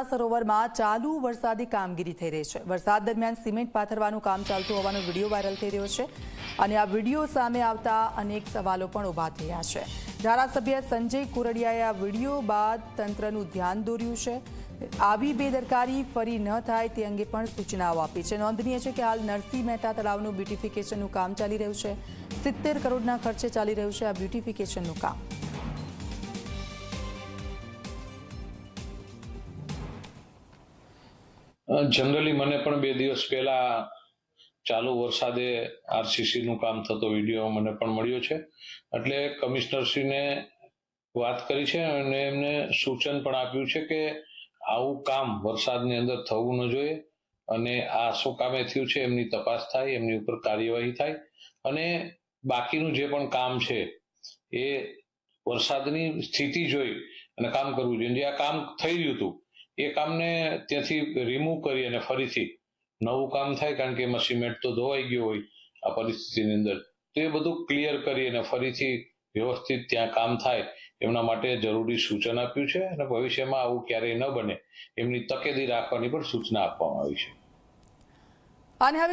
સરદાર સરોવરમાં ચાલુ વરસાદી કામગીરી થઈ રહી છે. વરસાદ દરમિયાન સિમેન્ટ પાથરવાનું કામ ચાલતું હોવાનો વીડિયો વાયરલ થઈ રહ્યો છે અને આ વીડિયો સામે આવતા અનેક સવાલો પણ ઊભા થયા છે. ધારાસભ્ય સંજય કુરડિયાએ આ વીડિયો બાદ તંત્રનું ધ્યાન દોર્યું છે. આવી બેદરકારી ફરી ન થાય તે અંગે પણ સૂચનાઓ આપી છે. નોંધનીય છે કે હાલ નરસિંહ મહેતા તળાવનું બ્યુટિફિકેશનનું કામ ચાલી રહ્યું છે. સિત્તેર કરોડના ખર્ચે ચાલી રહ્યું છે આ બ્યુટિફિકેશનનું કામ. જનરલી મને પણ બે દિવસ પહેલા ચાલુ વરસાદે આરસીસી નું કામ થતો વીડિયો મને પણ મળ્યો છે. એટલે કમિશનરશ્રીને વાત કરી છે અને એમને સૂચન પણ આપ્યું છે કે આવું કામ વરસાદની અંદર થવું ન જોઈએ અને આ શું કામે થયું છે એમની તપાસ થાય, એમની ઉપર કાર્યવાહી થાય અને બાકીનું જે પણ કામ છે એ વરસાદની સ્થિતિ જોઈ અને કામ કરવું જોઈએ. જે આ કામ થઈ રહ્યું હતું એ કામને ત્યાંથી રિમૂવ કરી અને ફરીથી નવું કામ થાય, કારણ કે એમાં સિમેન્ટ તો ધોવાઈ ગયો હોય આ પરિસ્થિતિની અંદર. તો એ બધું ક્લિયર કરી અને ફરીથી વ્યવસ્થિત ત્યાં કામ થાય, એમના માટે જરૂરી સૂચન આપ્યું છે અને ભવિષ્યમાં આવું ક્યારેય ન બને. એમની તકેદી રાખવાની પણ સૂચના આપવામાં આવી છે. અને હવે